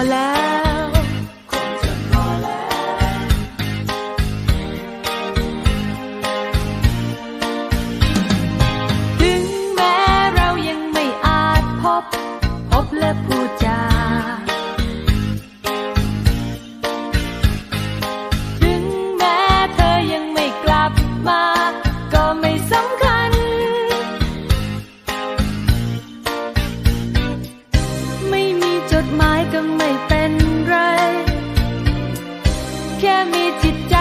พอแล้ว ถึงแม้เรายังไม่อาจพบ พบและพูดจา ก็ไม่เป็นไร แค่มีจิตใจ